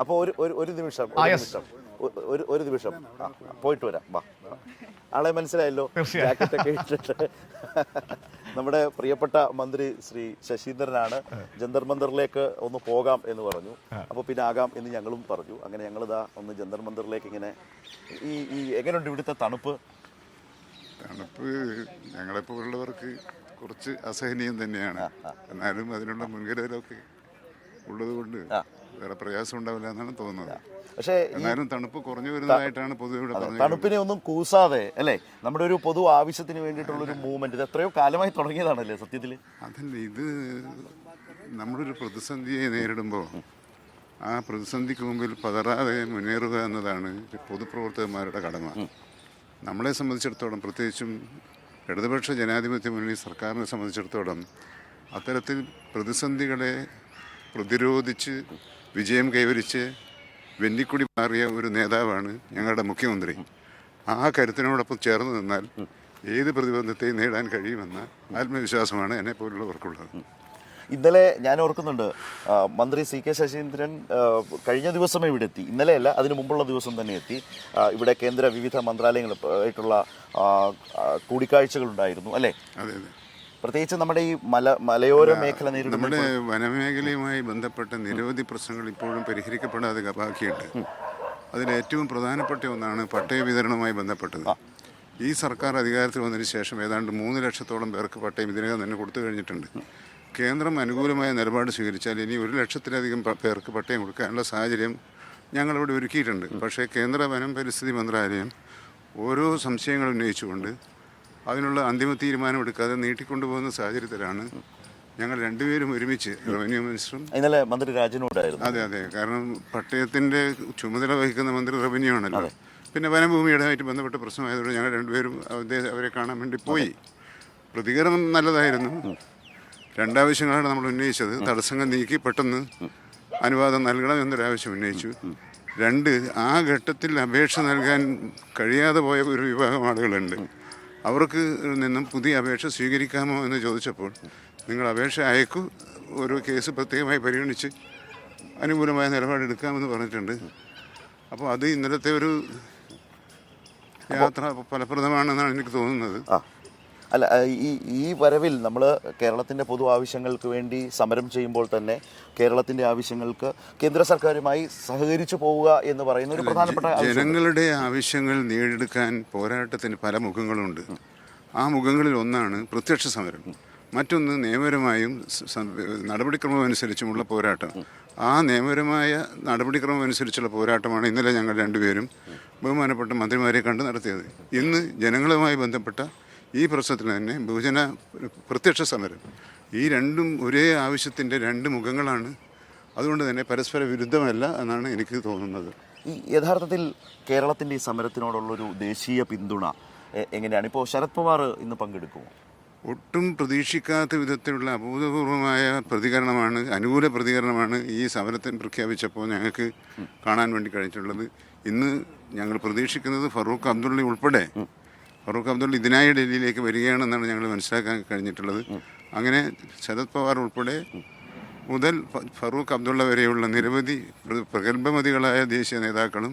അപ്പോൾ ഒരു ഒരു ഒരു നിമിഷം ഒരു നിമിഷം. ഒരു ഒരു നിമിഷം. പോയിട്ട് വരാം. വാ. ആളെ മനസ്സിലായല്ലോ? ജാക്കറ്റൊക്കെ ഇട്ടിട്ട്. നമ്മുടെ പ്രിയപ്പെട്ട മന്ത്രി ശ്രീ ശശീന്ദ്രനാണ് ജന്തർ മന്ദറിലേക്ക് ഒന്ന് പോകാം എന്ന് പറഞ്ഞു. അപ്പോൾ പിന്നെ ആകാം എന്ന് ഞങ്ങളും പറഞ്ഞു. അങ്ങനെ ഞങ്ങൾ ഇതാ ഒന്ന് ജന്തർ മന്ദറിലേക്ക് ഇങ്ങനെ ഈ ഈ എങ്ങനെയുണ്ട് ഇവിടുത്തെ തണുപ്പ്? തണുപ്പ് ഞങ്ങളെപ്പോലുള്ളവർക്ക് കുറച്ച് അസഹനീയം തന്നെയാണ്. എന്നാലും അതിനുള്ള മുൻകരുതലൊക്കെ ഉള്ളത് കൊണ്ട് വേറെ പ്രയാസം ഉണ്ടാവില്ല എന്നാണ് തോന്നുന്നത്. പക്ഷേ എന്നാലും തണുപ്പ് കുറഞ്ഞു വരുന്നതായിട്ടാണ് പൊതുവെ തണുപ്പിനെ ഒന്നും കൂസാതെ അല്ലേ? നമ്മുടെ ഒരു പൊതു ആവശ്യത്തിന് വേണ്ടിയിട്ടുള്ള ഒരു മൂവ്മെന്റ് ഇത് എത്രയോ കാലമായി തുടങ്ങിയതാണല്ലേ സത്യത്തിൽ അതല്ല ഇത് നമ്മളൊരു പ്രതിസന്ധിയെ നേരിടുമ്പോൾ ആ പ്രതിസന്ധിക്ക് മുമ്പിൽ പതറാതെ മുന്നേറുക എന്നതാണ് പൊതുപ്രവർത്തകന്മാരുടെ കടമ. നമ്മളെ സംബന്ധിച്ചിടത്തോളം പ്രത്യേകിച്ചും ഇടതുപക്ഷ ജനാധിപത്യ മുന്നണി സർക്കാരിനെ സംബന്ധിച്ചിടത്തോളം അത്തരത്തിൽ പ്രതിസന്ധികളെ പ്രതിരോധിച്ച് വിജയം കൈവരിച്ച് വെന്നിക്കുടി മാറിയ ഒരു നേതാവാണ് ഞങ്ങളുടെ മുഖ്യമന്ത്രി. ആ കരുത്തിനോടൊപ്പം ചേർന്ന് നിന്നാൽ ഏത് പ്രതിബന്ധത്തെയും നേടാൻ കഴിയുമെന്ന ആത്മവിശ്വാസമാണ് എന്നെ പോലുള്ളവർക്കുള്ളത്. ഇന്നലെ ഞാൻ ഓർക്കുന്നുണ്ട് മന്ത്രി സി കെ ശശീന്ദ്രൻ കഴിഞ്ഞ ദിവസം ഇവിടെ എത്തി. ഇന്നലെയല്ല അതിനു മുമ്പുള്ള ദിവസം തന്നെ എത്തി. ഇവിടെ കേന്ദ്ര വിവിധ മന്ത്രാലയങ്ങൾ ആയിട്ടുള്ള കൂടിക്കാഴ്ചകളുണ്ടായിരുന്നു അല്ലേ? അതെ അതെ. പ്രത്യേകിച്ച് നമ്മുടെ ഈ മല മലയോര മേഖല നേരിടുന്ന നമ്മുടെ വനമേഖലയുമായി ബന്ധപ്പെട്ട നിരവധി പ്രശ്നങ്ങൾ ഇപ്പോഴും പരിഹരിക്കപ്പെടാതെ ബാക്കിയുണ്ട് അതിലേറ്റവും പ്രധാനപ്പെട്ട ഒന്നാണ് പട്ടയ വിതരണവുമായി ബന്ധപ്പെട്ടത്. ഈ സർക്കാർ അധികാരത്തിൽ വന്നതിന് ശേഷം ഏതാണ്ട് മൂന്ന് ലക്ഷത്തോളം പേർക്ക് പട്ടയം ഇതിനകം തന്നെ കൊടുത്തു കഴിഞ്ഞിട്ടുണ്ട്. കേന്ദ്രം അനുകൂലമായ നിലപാട് സ്വീകരിച്ചാൽ ഇനി ഒരു ലക്ഷത്തിലധികം പേർക്ക് പട്ടയം കൊടുക്കാനുള്ള സാഹചര്യം ഞങ്ങളിവിടെ ഒരുക്കിയിട്ടുണ്ട്. പക്ഷേ കേന്ദ്ര വനം പരിസ്ഥിതി മന്ത്രാലയം ഓരോ സംശയങ്ങൾ ഉന്നയിച്ചുകൊണ്ട് അതിനുള്ള അന്തിമ തീരുമാനം എടുക്കാതെ നീട്ടിക്കൊണ്ടുപോകുന്ന സാഹചര്യത്തിലാണ് ഞങ്ങൾ രണ്ടുപേരും ഒരുമിച്ച് റവന്യൂ മിനിസ്റ്ററും ഇന്നലെ മന്ത്രി രാജനോടായിരുന്നു അതെ അതെ. കാരണം പട്ടയത്തിന്റെ ചുമതല വഹിക്കുന്ന മന്ത്രി റവന്യൂ ആണല്ലോ. പിന്നെ വനഭൂമിയുടെയായിട്ട് ബന്ധപ്പെട്ട പ്രശ്നമായതുകൊണ്ട് ഞങ്ങൾ രണ്ടുപേരും അദ്ദേഹം അവരെ കാണാൻ വേണ്ടി പോയി. പ്രതികരണം നല്ലതായിരുന്നു. രണ്ടാവശ്യങ്ങളാണ് നമ്മൾ ഉന്നയിച്ചത്. തടസ്സങ്ങൾ നീക്കി പെട്ടെന്ന് അനുവാദം നൽകണം എന്നൊരാവശ്യം ഉന്നയിച്ചു. രണ്ട് ആ ഘട്ടത്തിൽ അപേക്ഷ നൽകാൻ കഴിയാതെ പോയ ഒരു വിഭാഗം ആളുകളുണ്ട്. അവർക്ക് നിന്നും പുതിയ അപേക്ഷ സ്വീകരിക്കാമോ എന്ന് ചോദിച്ചപ്പോൾ നിങ്ങൾ അപേക്ഷ അയക്കൂ ഒരു കേസ് പ്രത്യേകമായി പരിഗണിച്ച് അനുകൂലമായ നിലപാടെടുക്കാമെന്ന് പറഞ്ഞിട്ടുണ്ട്. അപ്പോൾ അത് ഇന്നലത്തെ ഒരു യാത്ര ഫലപ്രദമാണെന്നാണ് എനിക്ക് തോന്നുന്നത്. അല്ല ഈ ഈ വരവിൽ നമ്മൾ കേരളത്തിന്റെ പൊതു ആവശ്യങ്ങൾക്ക് വേണ്ടി സമരം ചെയ്യുമ്പോൾ തന്നെ കേരളത്തിന്റെ ആവശ്യങ്ങൾക്ക് കേന്ദ്ര സർക്കാരുമായി സഹകരിച്ചു പോവുക എന്ന് പറയുന്ന ഒരു പ്രധാനപ്പെട്ട ജനങ്ങളുടെ ആവശ്യങ്ങൾ നേടിയെടുക്കാൻ പോരാട്ടത്തിന് പല മുഖങ്ങളുണ്ട്. ആ മുഖങ്ങളിൽ ഒന്നാണ് പ്രത്യക്ഷ സമരം. മറ്റൊന്ന് നിയമപരമായും നടപടിക്രമം അനുസരിച്ചുമുള്ള പോരാട്ടം. ആ നിയമപരമായ നടപടിക്രമം അനുസരിച്ചുള്ള പോരാട്ടമാണ് ഇന്നലെ ഞങ്ങൾ രണ്ടുപേരും ബഹുമാനപ്പെട്ട മന്ത്രിമാരെ കണ്ട് നടത്തിയത്. ഇന്ന് ജനങ്ങളുമായി ബന്ധപ്പെട്ട ഈ പ്രശ്നത്തിൽ തന്നെ ബഹുജന പ്രത്യക്ഷ സമരം. ഈ രണ്ടും ഒരേ ആവശ്യത്തിന്റെ രണ്ട് മുഖങ്ങളാണ്. അതുകൊണ്ട് തന്നെ പരസ്പര വിരുദ്ധമല്ല എന്നാണ് എനിക്ക് തോന്നുന്നത്. ഈ യഥാർത്ഥത്തിൽ കേരളത്തിന്റെ ഈ സമരത്തിനോടുള്ളൊരു ദേശീയ പിന്തുണ എങ്ങനെയാണ്? ഇപ്പോൾ ശരത് പവാർ ഇന്ന് പങ്കെടുക്കുമോ? ഒട്ടും പ്രതീക്ഷിക്കാത്ത വിധത്തിലുള്ള അഭൂതപൂർവമായ പ്രതികരണമാണ് അനുകൂല പ്രതികരണമാണ് ഈ സമരത്തിന് പ്രഖ്യാപിച്ചപ്പോൾ ഞങ്ങൾക്ക് കാണാൻ വേണ്ടി കഴിഞ്ഞിട്ടുള്ളത്. ഇന്ന് ഞങ്ങൾ പ്രതീക്ഷിക്കുന്നത് ഫറൂഖ് അബ്ദുള്ളി ഉൾപ്പെടെ ഫറൂഖ് അബ്ദുള്ള ഇതിനായി ഡൽഹിയിലേക്ക് വരികയാണെന്നാണ് ഞങ്ങൾ മനസ്സിലാക്കാൻ കഴിഞ്ഞിട്ടുള്ളത്. അങ്ങനെ ശരത് പവാർ ഉൾപ്പെടെ മുതൽ ഫറൂഖ് അബ്ദുള്ള വരെയുള്ള നിരവധി പ്രഗത്ഭമതികളായ ദേശീയ നേതാക്കളും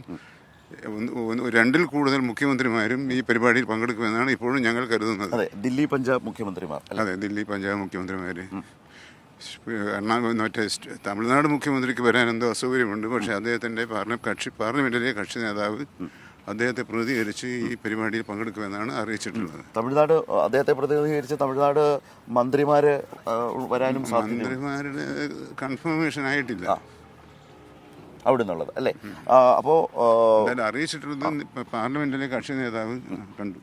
രണ്ടിൽ കൂടുതൽ മുഖ്യമന്ത്രിമാരും ഈ പരിപാടിയിൽ പങ്കെടുക്കുമെന്നാണ് ഇപ്പോഴും ഞങ്ങൾ കരുതുന്നത്. അതെ ദില്ലി പഞ്ചാബ് മുഖ്യമന്ത്രിമാർ അതെ ദില്ലി പഞ്ചാബ് മുഖ്യമന്ത്രിമാര്. എറണാകുളം മറ്റേ തമിഴ്നാട് മുഖ്യമന്ത്രിക്ക് വരാൻ എന്തോ അസൗകര്യമുണ്ട്. പക്ഷേ അദ്ദേഹത്തിന്റെ പാർലമെന്റ് കക്ഷി പാർലമെന്റിലെ കക്ഷി നേതാവ് അദ്ദേഹത്തെ പ്രതികരിച്ച് ഈ പരിപാടിയിൽ പങ്കെടുക്കുമെന്നാണ് അറിയിച്ചിട്ടുള്ളത്. തമിഴ്നാട് അദ്ദേഹത്തെ പ്രതിനിധീകരിച്ച് തമിഴ്നാട് മന്ത്രിമാര് വരാനും മന്ത്രിമാരുടെ കൺഫർമേഷൻ ആയിട്ടില്ല. അവിടെ നിന്നുള്ളത് അല്ലേ? അപ്പോൾ അപ്പോ അറിയിച്ചിട്ടുള്ളത് പാർലമെന്റിലെ കക്ഷി നേതാവ് കണ്ടു.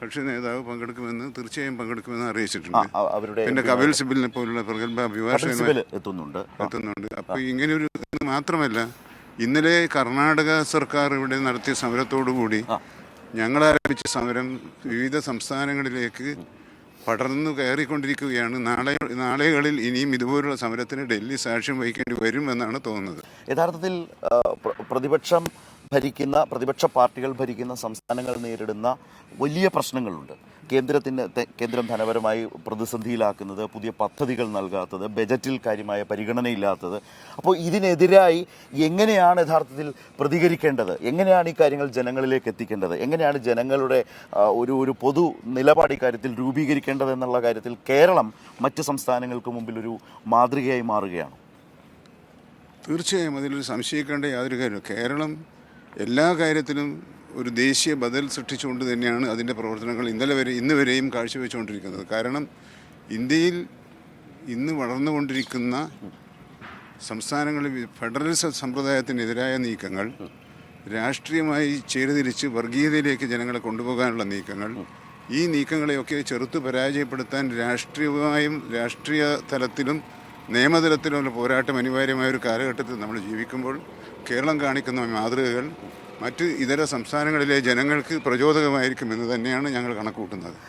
കക്ഷി നേതാവ് പങ്കെടുക്കുമെന്ന് തീർച്ചയായും പങ്കെടുക്കുമെന്ന് അറിയിച്ചിട്ടുണ്ട്. അവരുടെ പിന്നെ കപിൽ സിബിലിനെ പോലുള്ള പ്രഗത്ഭ അഭിഭാഷകൻ എത്തുന്നുണ്ട്. എത്തുന്നുണ്ട്. അപ്പോൾ ഇങ്ങനെ ഒരു മാത്രമല്ല ഇന്നലെ കർണാടക സർക്കാർ ഇവിടെ നടത്തിയ സമരത്തോടുകൂടി ഞങ്ങൾ ആരംഭിച്ച സമരം വിവിധ സംസ്ഥാനങ്ങളിലേക്ക് പടർന്നു കയറിക്കൊണ്ടിരിക്കുകയാണ്. നാളെ നാളെകളിൽ ഇനിയും ഇതുപോലുള്ള സമരത്തിന് ഡൽഹി സാക്ഷ്യം വഹിക്കേണ്ടി വരും എന്നാണ് തോന്നുന്നത്. യഥാർത്ഥത്തിൽ പ്രതിപക്ഷം ഭരിക്കുന്ന പ്രതിപക്ഷ പാർട്ടികൾ ഭരിക്കുന്ന സംസ്ഥാനങ്ങൾ നേരിടുന്ന വലിയ പ്രശ്നങ്ങളുണ്ട്. കേന്ദ്രത്തിന് കേന്ദ്രം ധനപരമായി പ്രതിസന്ധിയിലാക്കുന്നത് പുതിയ പദ്ധതികൾ നൽകാത്തത് ബജറ്റിൽ കാര്യമായ പരിഗണനയില്ലാത്തത്. അപ്പോൾ ഇതിനെതിരായി എങ്ങനെയാണ് യഥാർത്ഥത്തിൽ പ്രതികരിക്കേണ്ടത്? എങ്ങനെയാണ് ഈ കാര്യങ്ങൾ ജനങ്ങളിലേക്ക് എത്തിക്കേണ്ടത്? എങ്ങനെയാണ് ജനങ്ങളുടെ ഒരു ഒരു പൊതു നിലപാട് ഇക്കാര്യത്തിൽ രൂപീകരിക്കേണ്ടത് എന്നുള്ള കാര്യത്തിൽ കേരളം മറ്റ് സംസ്ഥാനങ്ങൾക്ക് മുമ്പിൽ ഒരു മാതൃകയായി മാറുകയാണ്? തീർച്ചയായും അതിലൊരു സംശയിക്കേണ്ട യാതൊരു കാര്യമില്ല കേരളം എല്ലാ കാര്യത്തിലും ഒരു ദേശീയ ബദൽ സൃഷ്ടിച്ചുകൊണ്ട് തന്നെയാണ് അതിന്റെ പ്രവർത്തനങ്ങൾ ഇന്നലെ വരെ ഇന്ന് വരെയും കാഴ്ചവെച്ചുകൊണ്ടിരിക്കുന്നത്. കാരണം ഇന്ത്യയിൽ ഇന്ന് വളർന്നുകൊണ്ടിരിക്കുന്ന സംസ്ഥാനങ്ങളിൽ ഫെഡറൽ സമ്പ്രദായത്തിനെതിരായ നീക്കങ്ങൾ രാഷ്ട്രീയമായി ചേരുതിരിച്ച് വർഗീയതയിലേക്ക് ജനങ്ങളെ കൊണ്ടുപോകാനുള്ള നീക്കങ്ങൾ ഈ നീക്കങ്ങളെയൊക്കെ ചെറുത്ത് പരാജയപ്പെടുത്താൻ രാഷ്ട്രീയമായും രാഷ്ട്രീയ തലത്തിലും നിയമതലത്തിലുമുള്ള പോരാട്ടം അനിവാര്യമായ ഒരു കാലഘട്ടത്തിൽ നമ്മൾ ജീവിക്കുമ്പോൾ കേരളം കാണിക്കുന്ന മാതൃകകൾ മറ്റ് ഇതര സംസ്ഥാനങ്ങളിലെ ജനങ്ങൾക്ക് പ്രചോദകമായിരിക്കുമെന്ന് തന്നെയാണ് ഞങ്ങൾ കണക്കുകൂട്ടുന്നത്.